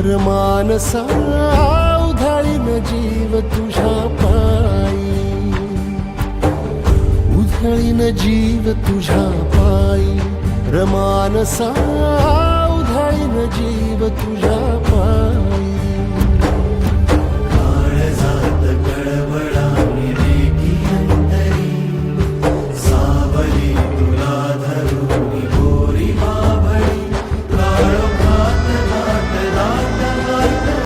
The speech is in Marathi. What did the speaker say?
रमानसा उधळीन जीव तुझ्या पायी उधळीन जीव तुझ्या पायी रमानसा उधळीन जीव तुझ्या